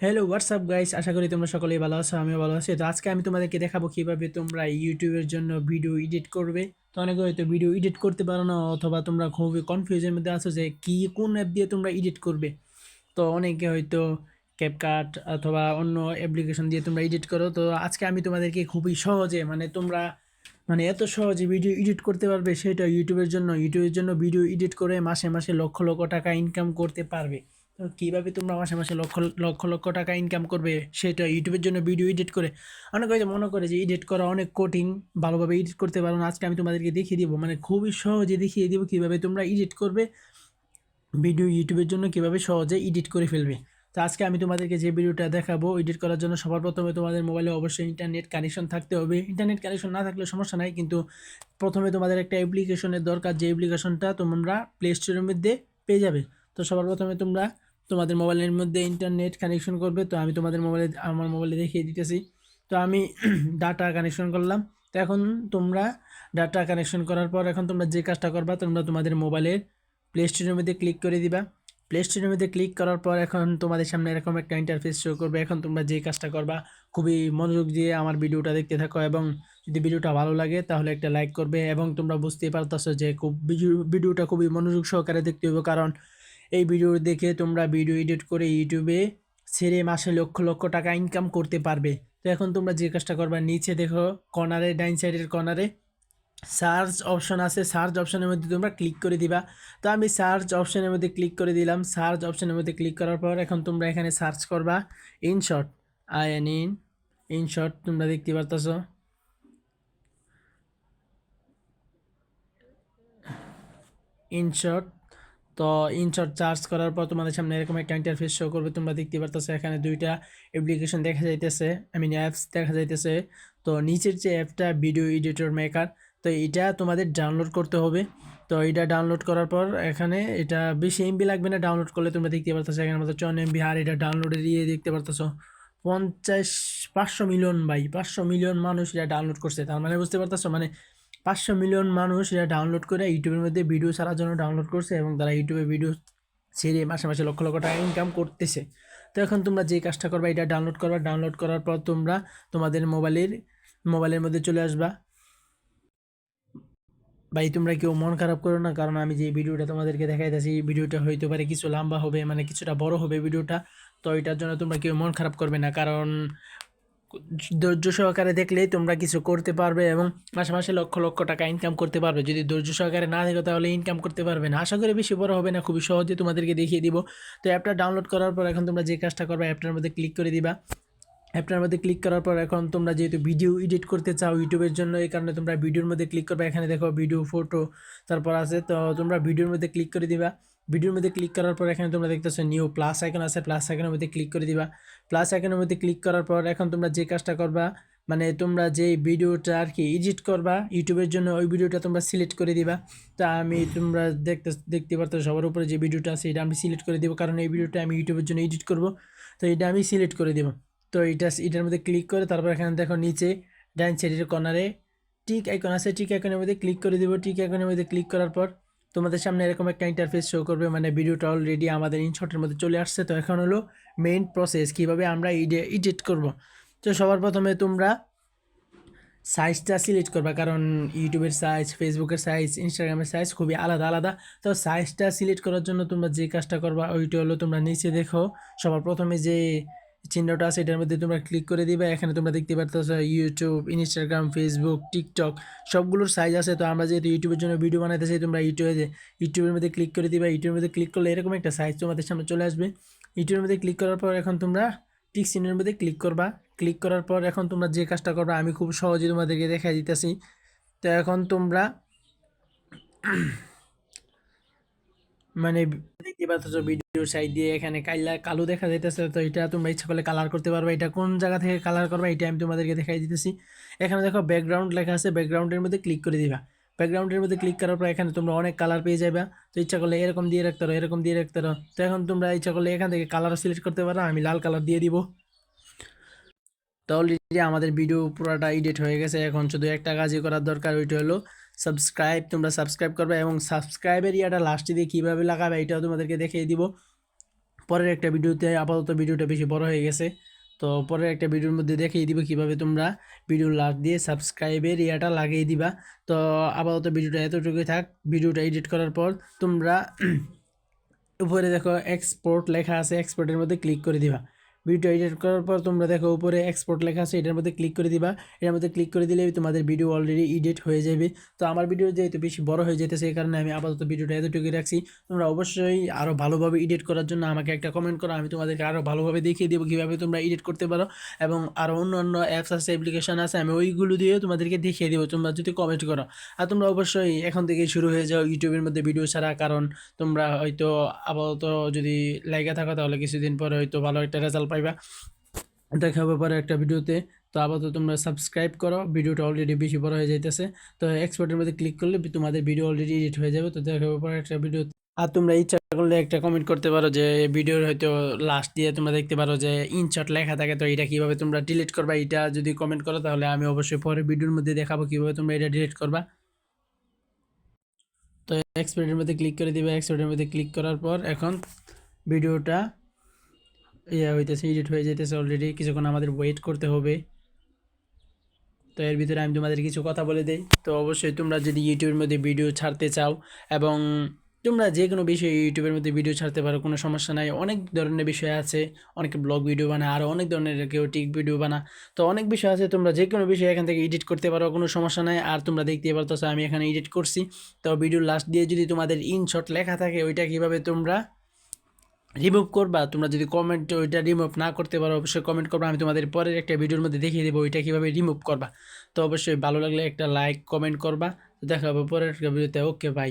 Hello WhatsApp guys আশা করি তোমরা সকলেই ভালো আছো, আমিও ভালো আছি। তো আজকে আমি তোমাদেরকে দেখাবো কীভাবে তোমরা ইউটিউবের জন্য ভিডিও এডিট করবে। তো অনেকে হয়তো ভিডিও এডিট করতে পারো না, অথবা তোমরা খুবই কনফিউজের মধ্যে আছো যে কি, কোন অ্যাপ দিয়ে তোমরা এডিট করবে। তো অনেকে হয়তো ক্যাপকাট অথবা অন্য অ্যাপ্লিকেশন দিয়ে তোমরা এডিট করো। তো আজকে আমি তোমাদেরকে খুবই সহজে মানে তোমরা মানে এত সহজে ভিডিও এডিট করতে পারবে, সেটা ইউটিউবের জন্য ইউটিউবের জন্য ভিডিও এডিট করে মাসে মাসে লক্ষ লক্ষ টাকা ইনকাম করতে পারবে। তো কীভাবে তোমরা মাসে মাসে লক্ষ লক্ষ লক্ষ টাকা ইনকাম করবে, সেটা ইউটিউবের জন্য ভিডিও এডিট করে। অনেক হয়তো মনে করে যে এডিট করা অনেক কঠিন, ভালোভাবে এডিট করতে পারো আজকে আমি তোমাদেরকে দেখিয়ে দিব মানে খুবই সহজে দেখিয়ে দিব কীভাবে তোমরা এডিট করবে ভিডিও ইউটিউবের জন্য কীভাবে সহজে এডিট করে ফেলবে। তো আজকে আমি তোমাদেরকে যে ভিডিওটা দেখাবো এডিট করার জন্য সবার প্রথমে তোমাদের মোবাইলে অবশ্যই ইন্টারনেট কানেকশন থাকতে হবে। ইন্টারনেট কানেকশন না থাকলে সমস্যা নাই, কিন্তু প্রথমে তোমাদের একটা অ্যাপ্লিকেশনের দরকার, যে অ্যাপ্লিকেশনটা তোমরা প্লে স্টোরের মধ্যে পেয়ে যাবে। তো সবার প্রথমে তোমরা তোমাদের মোবাইলের মধ্যে ইন্টারনেট কানেকশন করবে, তো আমি তোমাদের মোবাইলে, আমার মোবাইলে দেখিয়ে দিতেছি। তো আমি ডাটা কানেকশন করলাম। তো এখন তোমরা ডাটা কানেকশন করার পর এখন তোমরা যে কাজটা করবা, তোমরা তোমাদের মোবাইলের প্লে স্টোরের মধ্যে ক্লিক করে দিবা। প্লে স্টোরের মধ্যে ক্লিক করার পর এখন তোমাদের সামনে এরকম একটা ইন্টারফেস শো করবে। এখন তোমরা যে কাজটা করবা, খুবই মনোযোগ দিয়ে আমার ভিডিওটা দেখতে থাকো এবং যদি ভিডিওটা ভালো লাগে, তাহলে একটা লাইক করবে এবং তোমরা বুঝতেই পারতেছো যে খুব ভিডিওটা খুবই মনোযোগ সহকারে দেখতে হবে কারণ এই ভিডিও দেখে তোমরা ভিডিও এডিট করে ইউটিউবে ছেড়ে মাসে লক্ষ লক্ষ টাকা ইনকাম করতে পারবে। তো এখন তোমরা যে কাজটা করবা, নিচে দেখো কর্নারে ডাইন সাইডের কর্নারে সার্চ অপশন আছে। সার্চ অপশনের মধ্যে তোমরা ক্লিক করে দিবা। তো আমি সার্চ অপশনের মধ্যে ক্লিক করে দিলাম। সার্চ অপশনের মধ্যে ক্লিক করার পর এখন তোমরা এখানে সার্চ করবা। InShot I N in InShot তোমরা দেখতে পারতেছো। ইনশর্ট তো ইনশর্ট চার্জ করার পর তোমাদের সামনে এরকম একটা ইন্টারফেস শো করবে, তোমরা দেখতে পারতেছো এখানে দুইটা অ্যাপ্লিকেশন দেখা যাইতেছে আই মিন অ্যাপস দেখা যাইতেছে। তো নিচের যে অ্যাপটা ভিডিও এডিটর মেকার তো এটা তোমাদের ডাউনলোড করতে হবে। তো এটা ডাউনলোড করার পর এখানে এটা বেশি এমবি লাগবে না ডাউনলোড করলে তোমরা দেখতে পারতেছো এখানে মতো চন এমবি আর এটা ডাউনলোডে দিয়ে দেখতে পারতেছো। পঞ্চাশ, পাঁচশো মিলিয়ন বাই পাঁচশো মিলিয়ন মানুষ এটা ডাউনলোড করছে, তার মানে বুঝতে পারতেছো? মানে পাঁচশো মিলিয়ন মানুষ এটা ডাউনলোড করে ইউটিউবের মধ্যে ভিডিও ছাড়ার জন্য ডাউনলোড করছে এবং তারা ইউটিউবে ভিডিও ছেড়ে মাসে মাসে লক্ষ লক্ষ টাকা ইনকাম করতেছে। তো এখন তোমরা যে কাজটা করবা, এটা ডাউনলোড করবা। ডাউনলোড করার পর তোমরা তোমাদের মোবাইলের মোবাইলের মধ্যে চলে আসবা। ভাই, তোমরা কেউ মন খারাপ করো না, কারণ আমি যে ভিডিওটা তোমাদেরকে দেখাইতেছি ভিডিওটা হইতে পারে কিছু লম্বা হবে মানে কিছুটা বড় হবে ভিডিওটা তো এটার জন্য তোমরা কেউ মন খারাপ করবে না, কারণ ধৈর্য সহকারে দেখলেই তোমরা কিছু করতে পারবে এবং মাসে মাসে লক্ষ লক্ষ টাকা ইনকাম করতে পারবে। যদি ধৈর্য সহকারে না দেখো তাহলে ইনকাম করতে পারবে না। আশা করি বেশি বড় হবে না, খুবই সহজে তোমাদেরকে দেখিয়ে দিব। তো অ্যাপটা ডাউনলোড করার পর এখন তোমরা যে কাজটা করবে অ্যাপটার মধ্যে ক্লিক করে দিবা। অ্যাপটার মধ্যে ক্লিক করার পর এখন তোমরা যেহেতু ভিডিও এডিট করতে চাও ইউটিউবের জন্য, এই কারণে তোমরা ভিডিওর মধ্যে ক্লিক করবে। এখানে দেখো ভিডিও ফটো তারপর আছে। তো তোমরা ভিডিওর মধ্যে ক্লিক করে দিবা। ভিডিওর মধ্যে ক্লিক করার পর এখানে তোমরা দেখতেছো নিউ প্লাস আইকন আছে। প্লাস আইকনের মধ্যে ক্লিক করে দিবা। প্লাস আইকনের মধ্যে ক্লিক করার পর এখন তোমরা যে কাজটা করবা মানে তোমরা যে ভিডিওটা আর কি এডিট করবা ইউটিউবের জন্য ওই ভিডিওটা তোমরা সিলেক্ট করে দিবা। তা আমি তোমরা দেখতে দেখতে পারতো সবার উপরে যে ভিডিওটা আছে, এটা আমি সিলেক্ট করে দেবো কারণ এই ভিডিওটা আমি ইউটিউবের জন্য এডিট করব। তো এটা আমি সিলেক্ট করে দেবো। তো এটা, এটার মধ্যে ক্লিক করে তারপর এখানে দেখো নিচে ডাইন সাইডের কর্নারে টিক আইকন আছে টিক আইকনের মধ্যে ক্লিক করে দেবো। টিক আইকনের মধ্যে ক্লিক করার পর তোমাদের সামনে এরকম একটা ইন্টারফেস শো করবে মানে ভিডিওটা অলরেডি আমাদের ইনশটের মধ্যে চলে আসছে, তো এখন হলো মেইন প্রসেস কীভাবে আমরা এডিট করব। তো সবার প্রথমে তোমরা সাইজটা সিলেক্ট করবা, কারণ ইউটিউবের সাইজ ফেসবুকের সাইজ ইনস্টাগ্রামের সাইজ খুবই আলাদা আলাদা। তো সাইজটা সিলেক্ট করার জন্য তোমরা যে কাজটা করবা, ওইটা হলো তোমরা নিচে দেখো। সবার প্রথমে যে চিহ্নটা আছে, এটার মধ্যে তোমরা ক্লিক করে দিবে। এখানে তোমরা দেখতে পারতেছো ইউটিউব ইনস্টাগ্রাম ফেসবুক টিকটক সবগুলোর সাইজ আছে। তো আমরা যেহেতু ইউটিউবের জন্য ভিডিও বানাতে চাই তোমরা ইউটিউবে ইউটিউবের মধ্যে ক্লিক করে দিবা। ইউটিউবের মধ্যে ক্লিক করলে এরকম একটা সাইজ তোমাদের সামনে চলে আসবে। ইউটিউবের মধ্যে ক্লিক করার পর এখন তোমরা টিক চিহ্নের মধ্যে ক্লিক করবা। ক্লিক করার পর এখন তোমরা যে কাজটা করবা, আমি খুব সহজে তোমাদেরকে দেখা দিতেছি। তো এখন তোমরা মানে দেখতে ভিডিও সাইড দিয়ে এখানে কাইলা কালো দেখা যাইতেছে, তো এটা তোমরা ইচ্ছা করলে কালার করতে পারবে। এটা কোন জায়গা থেকে কালার করবে এটা আমি তোমাদেরকে দেখাই দিতেছি। এখানে দেখো ব্যাকগ্রাউন্ড লেখা আছে ব্যাকগ্রাউন্ডের মধ্যে ক্লিক করে দিবা। ব্যাকগ্রাউন্ডের মধ্যে ক্লিক করার পর এখানে তোমরা অনেক কালার পেয়ে যাবে তো ইচ্ছা করলে এরকম দিয়ে রাখতে পারো, এরকম দিয়ে রাখতে পারো। তো এখন তোমরা ইচ্ছা করলে এখান থেকে কালার সিলেক্ট করতে পারো, আমি লাল কালার দিয়ে দিব। তো অলরেডি আমাদের ভিডিও পুরোটা এডিট হয়ে গেছে। এখন শুধু একটা কাজই করার দরকার, ওইটা হলো সাবস্ক্রাইব, তোমরা সাবস্ক্রাইব করবে এবং সাবস্ক্রাইবের ইয়াটা লাস্টে দিয়ে কীভাবে লাগাবে এটাও তোমাদেরকে দেখিয়ে দিব। পরের একটা ভিডিওতে, আপাতত ভিডিওটা বেশি বড় হয়ে গেছে, তো পরের একটা ভিডিওর মধ্যে দেখিয়ে দিব কীভাবে তোমরা ভিডিও লাস্ট দিয়ে সাবস্ক্রাইবের ইয়াটা লাগিয়ে দিবা। তো আপাতত ভিডিওটা এতটুকুই থাক, ভিডিওটা এডিট করার পর তোমরা উপরে দেখো এক্সপোর্ট লেখা আছে এক্সপোর্টের মধ্যে ক্লিক করে দিবা। ভিডিও এডিট করার পর তোমরা দেখো উপরে এক্সপোর্ট লেখা আছে, এটার মধ্যে ক্লিক করে দিবা। এটার মধ্যে ক্লিক করে দিলে তোমাদের ভিডিও অলরেডি এডিট হয়ে যাবে। তো আমার ভিডিও যেহেতু বেশি বড় হয়ে যেতেছে, এই কারণে আমি আপাতত ভিডিওটা এতটুকুই রাখছি। তোমরা অবশ্যই আরও ভালোভাবে এডিট করার জন্য আমাকে একটা কমেন্ট করো, আমি তোমাদেরকে আরও ভালোভাবে দেখিয়ে দেবো কীভাবে তোমরা এডিট করতে পারো। এবং আরও অন্য অন্য অ্যাপস আছে অ্যাপ্লিকেশন আছে, আমি ওইগুলো দিয়ে তোমাদেরকে দেখিয়ে দেবো, তোমরা যদি কমেন্ট করো। আর তোমরা অবশ্যই এখন থেকে শুরু হয়ে যাও ইউটিউবের মধ্যে ভিডিও ছাড়া, কারণ তোমরা হয়তো আপাতত যদি লাইগা থাকো, তাহলে কিছুদিন পরে হয়তো ভালো একটা রেজাল্ট পাইবা। দেখা হবে পরে একটা ভিডিওতে। তো আপাতত তোমরা সাবস্ক্রাইব করো, ভিডিওটা অলরেডি বেশি বড় হয়ে যাইতেছে। তো এক্সপোর্টের মধ্যে ক্লিক করলে তোমাদের ভিডিও অলরেডি এডিট হয়ে যাবে। তো দেখা হবে পরে একটা ভিডিও আর তোমরা ইচ্ছা করলে একটা কমেন্ট করতে পারো যে ভিডিওর হয়তো লাস্ট দিয়ে তোমরা দেখতে পারো যে ইনশট লেখা থাকে। তো এটা কীভাবে তোমরা ডিলিট করবা, এটা যদি কমেন্ট করো তাহলে আমি অবশ্যই পরে ভিডিওর মধ্যে দেখাবো কীভাবে তোমরা এটা ডিলিট করবা। তো এক্সপোর্টের মধ্যে ক্লিক করে দিবে। এক্সপোর্টের মধ্যে ক্লিক করার পর এখন ভিডিওটা ইয়ে হইতেছে এডিট হয়ে যেতেছে অলরেডি কিছুক্ষণ আমাদের ওয়েট করতে হবে। তো এর ভিতরে আমি তোমাদের কিছু কথা বলে দিই। তো অবশ্যই তোমরা যদি ইউটিউবের মধ্যে ভিডিও ছাড়তে চাও এবং তোমরা যে কোনো বিষয়ে ইউটিউবের মধ্যে ভিডিও ছাড়তে পারো, কোনো সমস্যা নাই। অনেক ধরনের বিষয় আছে। অনেকে ব্লগ ভিডিও বানায় আরও অনেক ধরনের কেউ টিক ভিডিও বানা তো অনেক বিষয় আছে, তোমরা যে কোনো বিষয় এখান থেকে এডিট করতে পারো, কোনো সমস্যা নাই। আর তোমরা দেখতে পারতো আমি এখানে এডিট করছি। তো ভিডিও লাস্ট দিয়ে যদি তোমাদের ইনশট লেখা থাকে, ওইটা কীভাবে তোমরা রিমুভ করবা, তোমরা যদি কমেন্ট ওইটা রিমুভ না করতে পারো, অবশ্যই কমেন্ট করবা, আমি তোমাদের পরের একটা ভিডিওর মধ্যে দেখিয়ে দেবো ওইটা কীভাবে রিমুভ করবা। তো অবশ্যই ভালো লাগলে একটা লাইক কমেন্ট করবা। দেখা হবে পরের একটা ভিডিওতে ওকে বাই